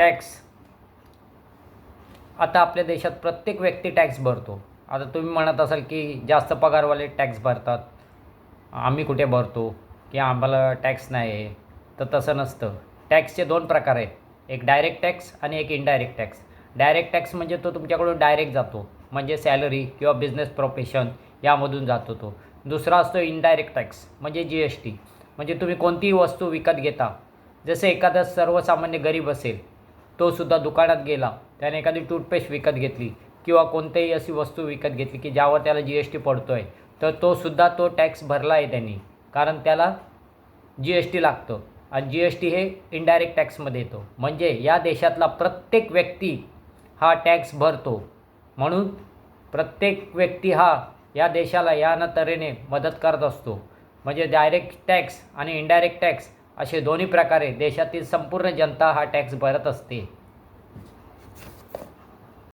Tax. आता आपल्या देशात प्रत्येक व्यक्ती टॅक्स भरतो. आता तुम्ही म्हणत असाल की जास्त पगारवाले टॅक्स भरतात. आम्ही कुठे भरतो? की आम्हाला टॅक्स नाही आहे. तर तसं नसतं. टॅक्सचे दोन प्रकार आहेत. एक डायरेक्ट टॅक्स आणि एक इनडायरेक्ट टॅक्स. डायरेक्ट टॅक्स म्हणजे तो तुमच्याकडून डायरेक्ट जातो. म्हणजे सॅलरी किंवा बिझनेस प्रोफेशन यामधून जातो तो. दुसरा असतो इनडायरेक्ट टॅक्स म्हणजे जी एस टी. म्हणजे तुम्ही कोणतीही वस्तू विकत घेता. जसे एखादा सर्वसामान्य गरीब असेल तोसुद्धा दुकानात गेला. त्याने एखादी टूथपेस्ट विकत घेतली किंवा कोणतीही अशी वस्तू विकत घेतली की ज्यावर त्याला जी एस टी पडतो आहे तर तो सुद्धा तो टॅक्स भरला आहे त्यांनी. कारण त्याला जी एस टी लागतं. आणि जी एस टी हे इनडायरेक्ट टॅक्समध्ये येतो. म्हणजे या देशातला प्रत्येक व्यक्ती हा टॅक्स भरतो. म्हणून प्रत्येक व्यक्ती हा या देशाला या न तऱ्हेने मदत करत असतो. म्हणजे डायरेक्ट टॅक्स आणि इनडायरेक्ट टॅक्स असे दोन्ही प्रकारे देशातील संपूर्ण जनता हा टॅक्स भरत असते.